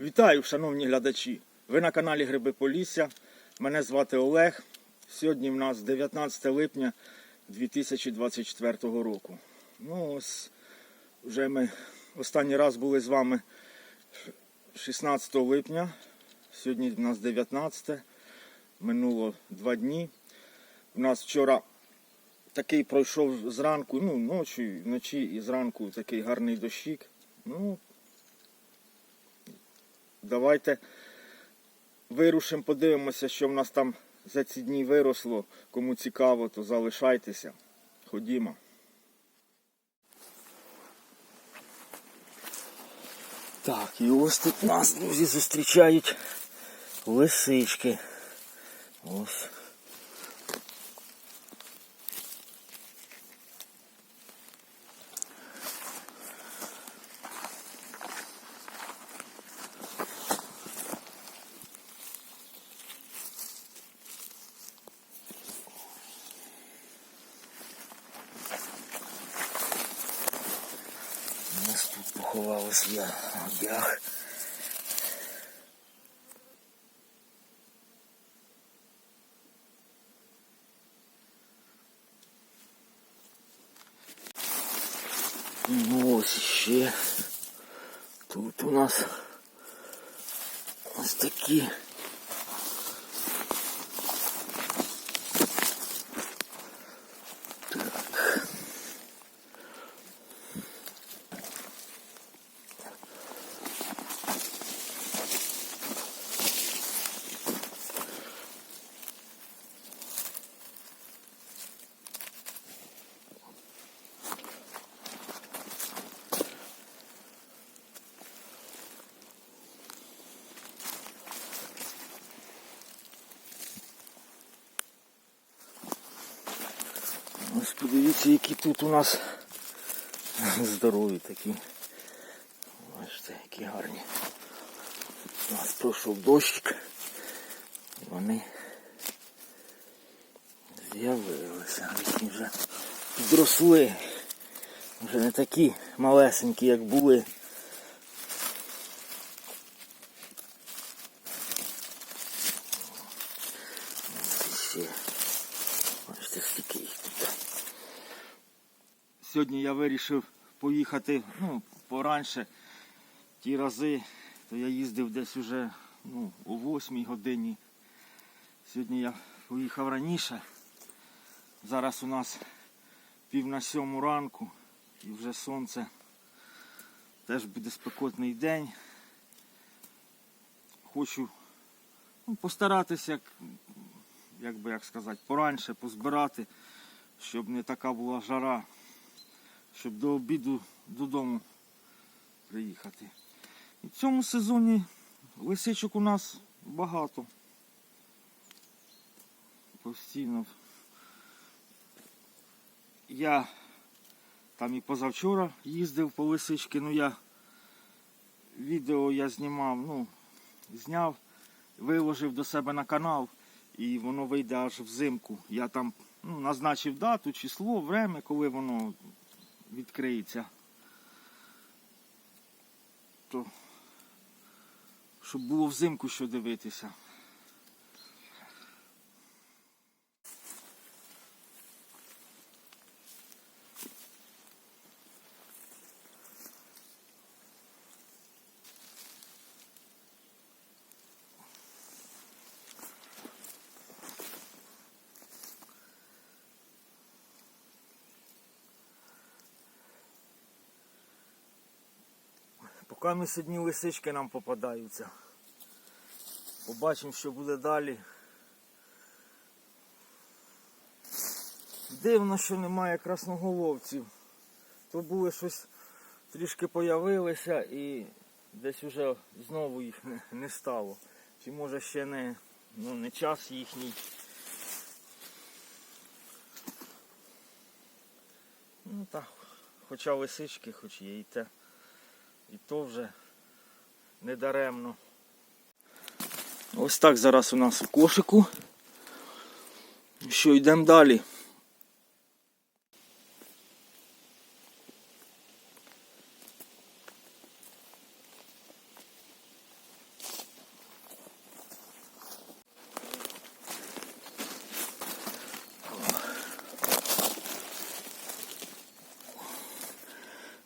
Вітаю, шановні глядачі! Ви на каналі Гриби Полісся. Мене звати Олег. Сьогодні в нас 19 липня 2024 року. Ну, ось вже ми останній раз були з вами 16 липня. Сьогодні в нас 19. Минуло два дні. У нас вчора такий пройшов зранку, ну, ночі, вночі і зранку такий гарний дощик. Ну, Давайте вирушимо, подивимося, що в нас там за ці дні виросло. Кому цікаво, то залишайтеся. Ходімо. Так, і ось тут нас, друзі, зустрічають лисички. Ось. У нас я одяг. Ну ось ще. Тут у нас ось такі. Ось які тут у нас здорові такі. Бачите, які гарні. У нас пройшов дощик. Вони з'явилися. Вже підросли. Вже не такі малесенькі, як були. Бачите, скільки. Сьогодні я вирішив поїхати ну, поранше. Ті рази, то я їздив десь уже ну, о 8 годині. Сьогодні я поїхав раніше. Зараз у нас пів на сьому ранку і вже сонце. Теж буде спекотний день. Хочу ну, постаратися, як, як би як сказати, поранше позбирати, щоб не така була жара, щоб до обіду додому приїхати. І в цьому сезоні лисичок у нас багато. Постійно. Я там і позавчора їздив по лисички, ну я відео я знімав, ну, зняв, виложив до себе на канал і воно вийде аж взимку. Я там ну, назначив дату, число, время, коли воно відкриється. То, щоб було взимку що дивитися. Поки ми сьогодні лисички нам попадаються. Побачимо, що буде далі. Дивно, що немає красноголовців. То були щось трішки появилися і десь вже знову їх не, не стало. Чи може ще не, ну, не час їхній. Ну так, хоча лисички, хоч є і те. І то вже не даремно. Ось так зараз у нас в кошику. Що, йдемо далі.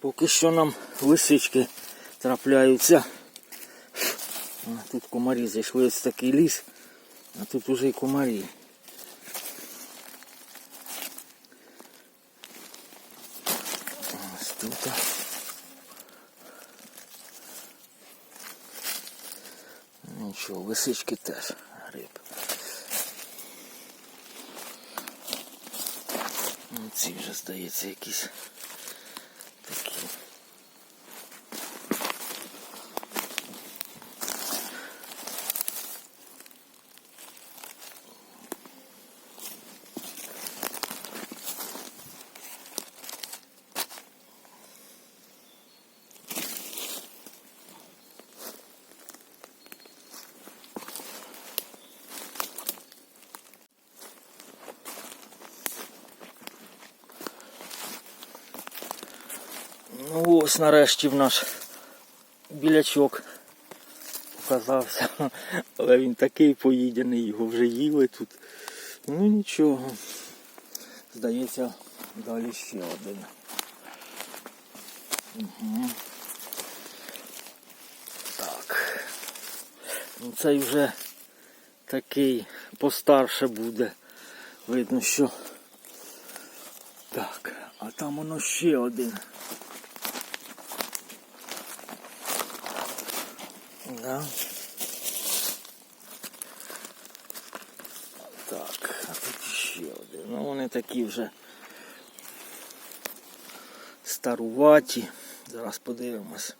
Поки що нам лисички трапляються. Тут комарі зайшли ось такий ліс, а тут уже й комарі. Ось тут. Нічого, лисички теж гриб. Ну, Ці вже здається якісь такі. Ну ось нарешті в наш білячок показався. Але він такий поїдений, його вже їли тут. Ну нічого. Здається, далі ще один. Угу. Так. Ну цей вже такий постарше буде. Видно, що. Так, а там воно ще один. Да. Так, а тут ще один. Ну вони такі вже старуваті. Зараз подивимось.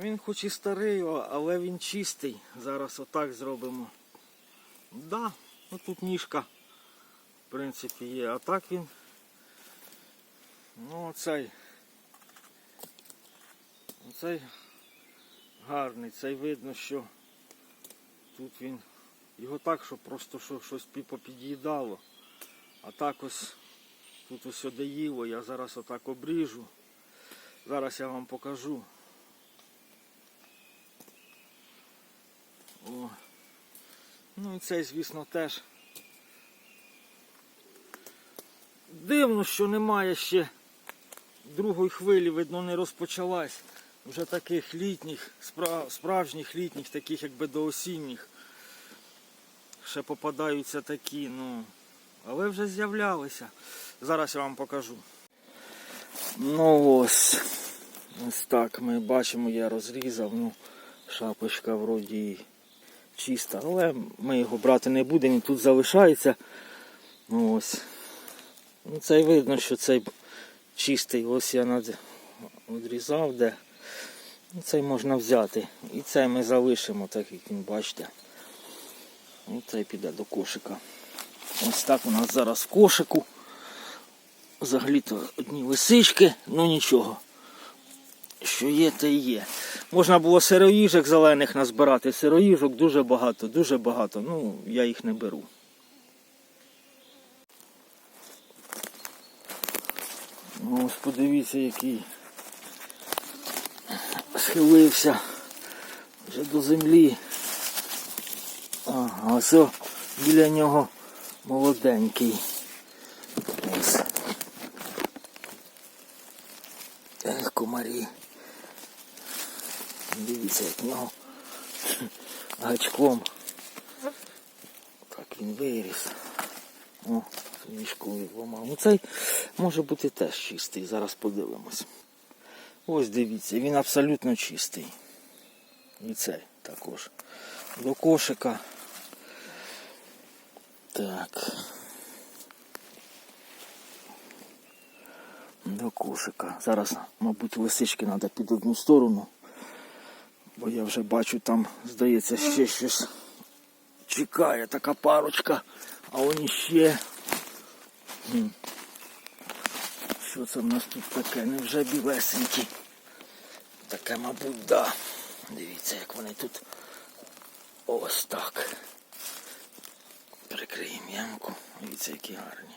Він хоч і старий, але він чистий. Зараз отак зробимо. Да, ну тут ніжка в принципі є. А так він. Ну оцей. Оцей гарний, цей видно, що тут він його так, що просто що, щось пі- попід'їдало. А так ось тут ось доїло, я зараз отак обріжу. Зараз я вам покажу. О. Ну і цей, звісно, теж. Дивно, що немає ще другої хвилі, видно, не розпочалась. Вже таких літніх, справжніх літніх, таких якби до осінніх. Ще попадаються такі, ну. Але вже з'являлися. Зараз я вам покажу. Ну ось. Ось так ми бачимо, я розрізав. Ну, шапочка вроді чиста. Але ми його брати не будемо, він тут залишається. Ну ось. Ну, це видно, що цей чистий. Ось я відрізав, де. Цей можна взяти. І цей ми залишимо, так як він бачите. Цей піде до кошика. Ось так у нас зараз в кошику. Взагалі-то одні лисички, ну нічого. Що є, те і є. Можна було сироїжок зелених назбирати. Сироїжок дуже багато, дуже багато. Ну, я їх не беру. Ну, ось подивіться, який схилився вже до землі. Ага, ось біля нього молоденький. Ось. Ех, комарі. Дивіться, як нього гачком. Так він виріс. О, мішку відламав. Ну цей може бути теж чистий. Зараз подивимось. Ось дивіться, він абсолютно чистий. І цей також. До кошика. Так. До кошика. Зараз, мабуть, лисички треба під одну сторону. Бо я вже бачу там, здається, ще щось чекає така парочка. А вони ще. Що це в нас тут таке? Невже білесенькі? Таке, мабуть, да. Дивіться, як вони тут ось так. Прикриємо ямку. Дивіться, які гарні.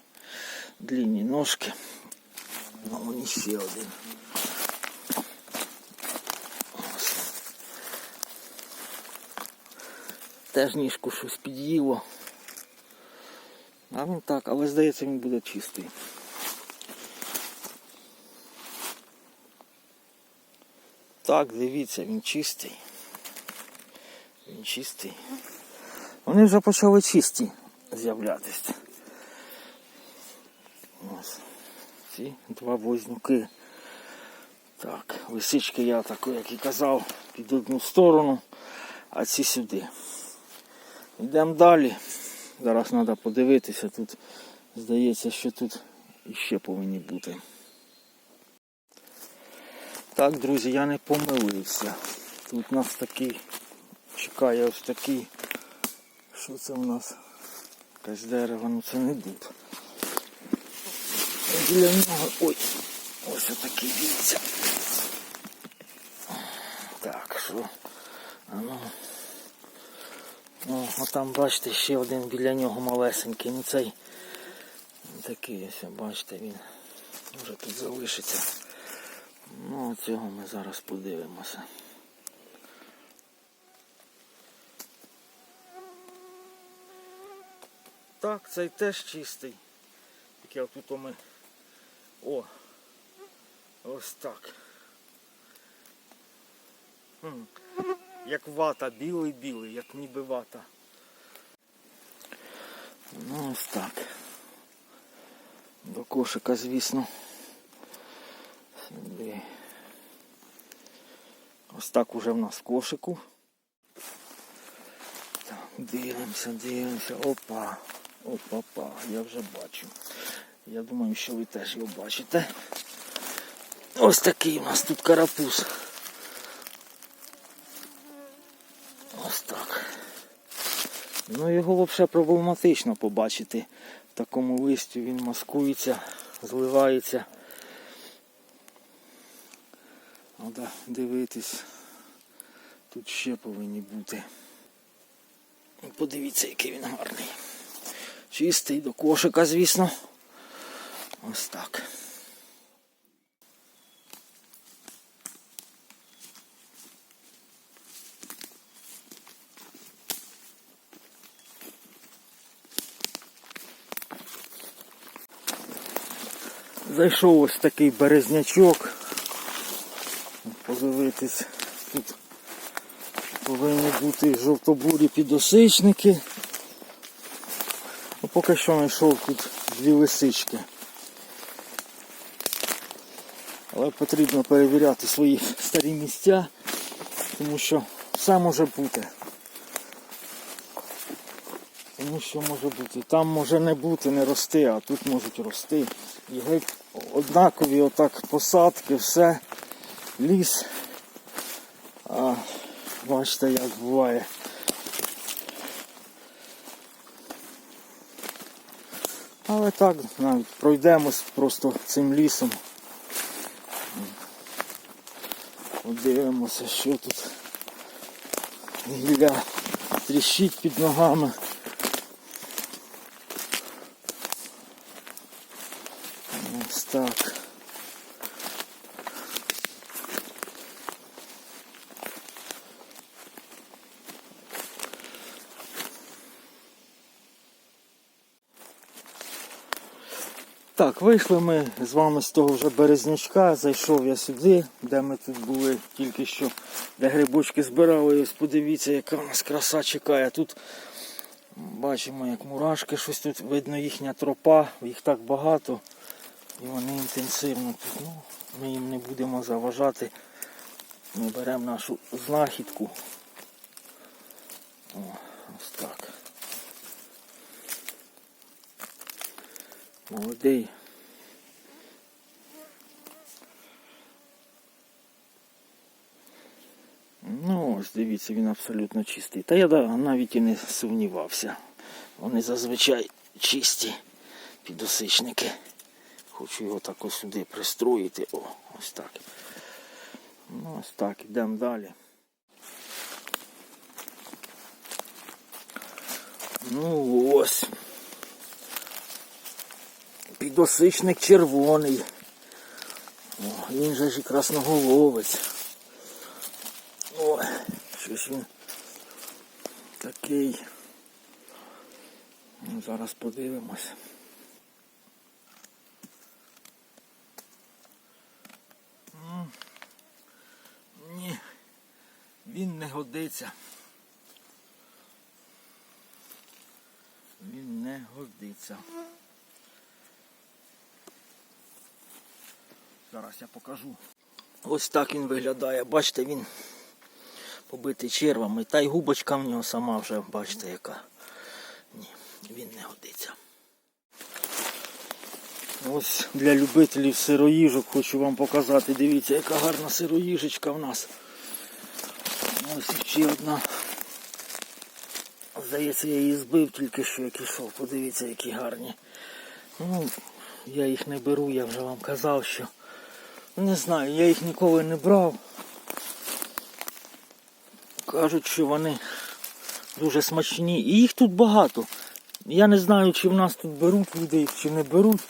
Длінні ножки. Ну, вони ще один. Ось. Теж ніжку щось під'їло. А ну так, але здається він буде чистий. Так, дивіться, він чистий. Він чистий. Вони вже почали чисті з'являтися. Ось. Ці два вознюки. Так, лисички я так, як і казав, під одну сторону, а ці сюди. Йдемо далі. Зараз треба подивитися. Тут здається, що тут іще повинні бути. Так, друзі, я не помилився. Тут нас такий чекає ось такий. Що це у нас? Якесь дерево, ну це не дуб. Біля нього. Ой, ось отакий дивіться. Так, що? А ну. О, а там бачите ще один біля нього малесенький. Ну цей такий ось, бачите, він може тут залишиться. Ну, цього ми зараз подивимося. Так, цей теж чистий. Тільки отут ми. О! Ось так. Хм. Як вата, білий-білий, як ніби вата. Ну ось так. До кошика, звісно. Сюди. Ось так уже в нас кошику. Так, дивимося, дивимося. Опа. Опа-па, я вже бачу. Я думаю, що ви теж його бачите. Ось такий у нас тут карапуз. Ось так. Ну його взагалі проблематично побачити. В такому листі він маскується, зливається. Треба дивитись. Тут ще повинні бути. Подивіться, який він гарний. Чистий до кошика, звісно. Ось так. Зайшов ось такий березнячок. Подивитись, тут повинні бути жовтобурі підосичники. Ну, поки що знайшов тут дві лисички. Але потрібно перевіряти свої старі місця, тому що все може бути. Тому що може бути. Там може не бути, не рости, а тут можуть рости. І геть однакові отак посадки, все, ліс. А бачите, як буває. Але так, навіть пройдемось просто цим лісом. Подивимося, що тут гілля тріщить під ногами. Ось так. Так, вийшли ми з вами з того вже березнячка, зайшов я сюди, де ми тут були тільки що, де грибочки збирали. Ось подивіться, яка у нас краса чекає. Тут бачимо, як мурашки, щось тут видно їхня тропа, їх так багато. І вони інтенсивно тут. Ну, ми їм не будемо заважати. Ми беремо нашу знахідку. О, ось так. Молодий. Ну, ось дивіться, він абсолютно чистий. Та я навіть і не сумнівався. Вони зазвичай чисті підосичники. Хочу його так ось сюди пристроїти. О, ось так. Ну, ось так, йдемо далі. Ну ось. Підосичник червоний. О, він же ж і красноголовець. Ой, щось він такий. Ну, зараз подивимось. Ні, не годиться. Він не годиться. Зараз я покажу. Ось так він виглядає. Бачите, він побитий червами. Та й губочка в нього сама вже, бачите, яка. Ні, він не годиться. Ось для любителів сироїжок хочу вам показати. Дивіться, яка гарна сироїжечка в нас. Ось ще одна. Здається, я її збив тільки що як ішов. Подивіться, які гарні. Ну, я їх не беру, я вже вам казав, що не знаю, я їх ніколи не брав. Кажуть, що вони дуже смачні. І їх тут багато. Я не знаю, чи в нас тут беруть люди їх, чи не беруть.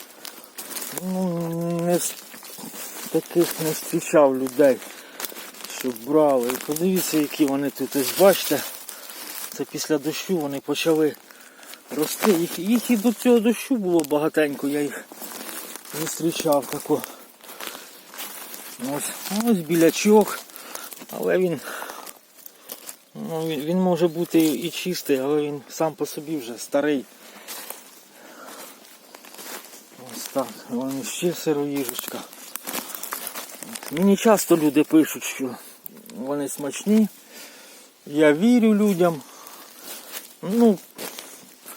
Ну, не таких не зустрічав людей, щоб брали. І подивіться, які вони тут. Ось бачите, це після дощу вони почали рости. Їх, їх і до цього дощу було багатенько, я їх зустрічав тако. Ось, ось білячок, але він, ну, він, він може бути і чистий, але він сам по собі вже старий. Ось так, вон ще сироїжечка. Мені часто люди пишуть, що вони смачні. Я вірю людям. Ну,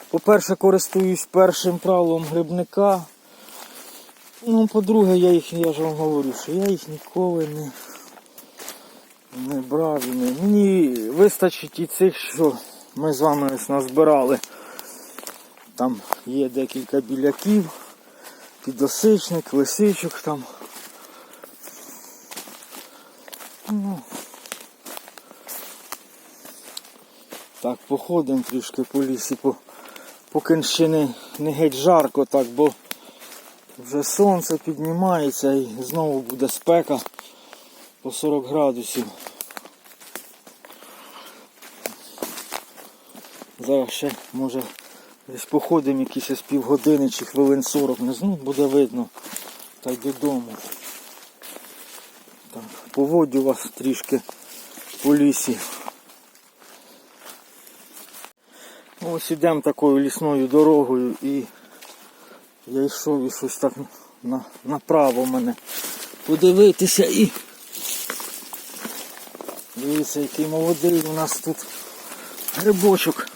по-перше, користуюсь першим правилом грибника. Ну, по-друге, я їх, я ж вам говорю, що я їх ніколи не, не брав. Мені вистачить і цих, що ми з вами ось назбирали. Там є декілька біляків, підосичник, лисичок там. Ну, так, походимо трішки по лісі, по, поки ще не, не геть жарко так, бо вже сонце піднімається і знову буде спека по 40 градусів. Зараз ще може десь походимо якісь з півгодини чи хвилин 40, не знаю, буде видно. Та й додому. Так, поводю вас трішки по лісі. Ось ідемо такою лісною дорогою і я йшов і щось так на, направо мене подивитися і дивіться, який молодий у нас тут грибочок.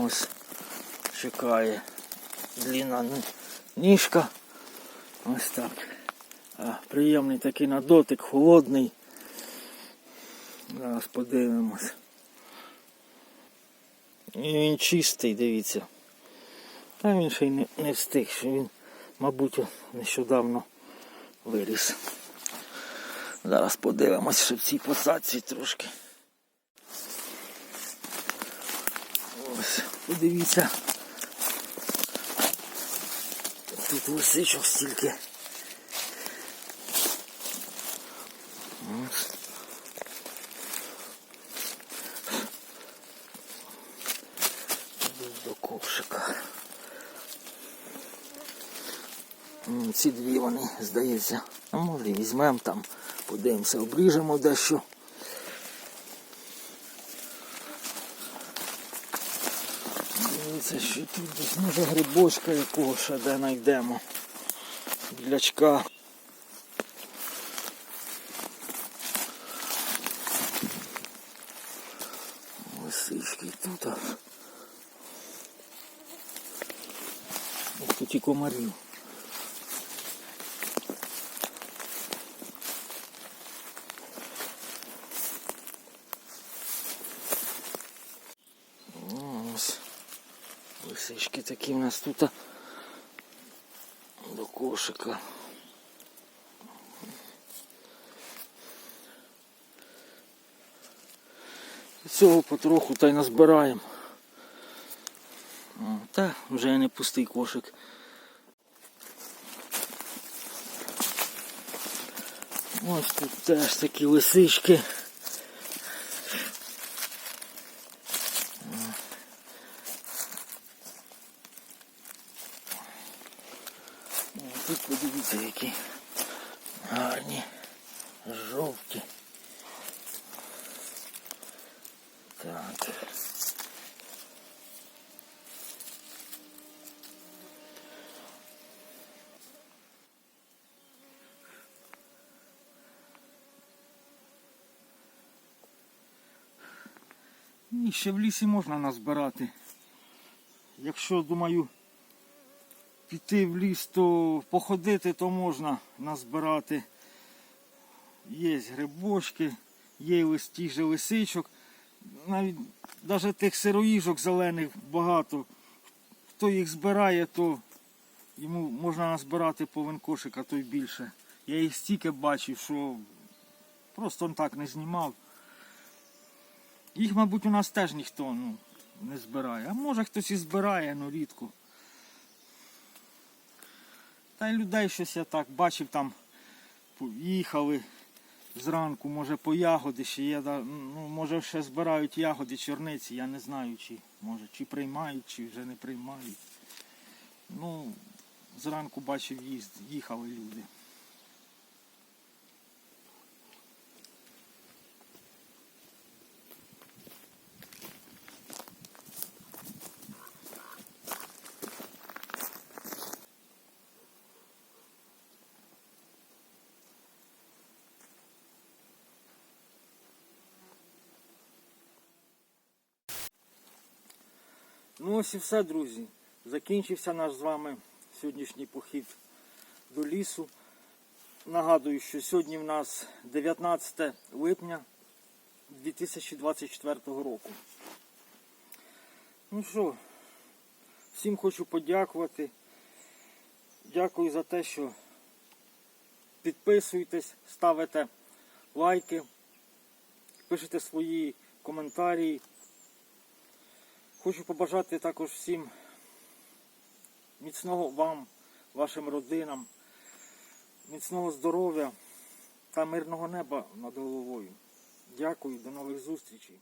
Ось чекає длінна ніжка. Ось так. Приємний такий на дотик, холодний. Зараз подивимось. І він чистий, дивіться. Та він ще й не, не встиг, що він, мабуть, нещодавно виріс. Зараз подивимось, що в цій посадці трошки. Ось, подивіться. Тут лисичок стільки. Ось. До ковшика. Ці дві вони, здається. А може візьмемо там, подивимося, обріжемо дещо. Дивіться, що тут десь може грибочка якого ще де знайдемо. Білячка. Лисички тут. Ох, тут і комарів. О, Ось лисички такі в нас тут до кошика. І Цього потроху та й назбираємо. Та вже не пустий кошик. Ось тут теж такі лисички. О, Тут подивіться які гарні, жовті. Так. Ні, ще в лісі можна назбирати. Якщо, думаю, піти в ліс, то походити, то можна назбирати. Є грибочки, є ось ті же лисичок. Навіть навіть тих сироїжок зелених багато. Хто їх збирає, то йому можна назбирати повен кошик, а то й більше. Я їх стільки бачив, що просто так не знімав. Їх, мабуть, у нас теж ніхто ну, не збирає. А може хтось і збирає, але рідко. Та й людей щось я так бачив там, їхали зранку, може по ягоди ще є, ну, може ще збирають ягоди, черниці, я не знаю, чи може чи приймають, чи вже не приймають. Ну, зранку бачив їзд, їхали люди. Ну ось і все, друзі. Закінчився наш з вами сьогоднішній похід до лісу. Нагадую, що сьогодні в нас 19 липня 2024 року. Ну що, всім хочу подякувати. Дякую за те, що підписуєтесь, ставите лайки, пишете свої коментарі. Хочу побажати також всім міцного вам, вашим родинам, міцного здоров'я та мирного неба над головою. Дякую, до нових зустрічей.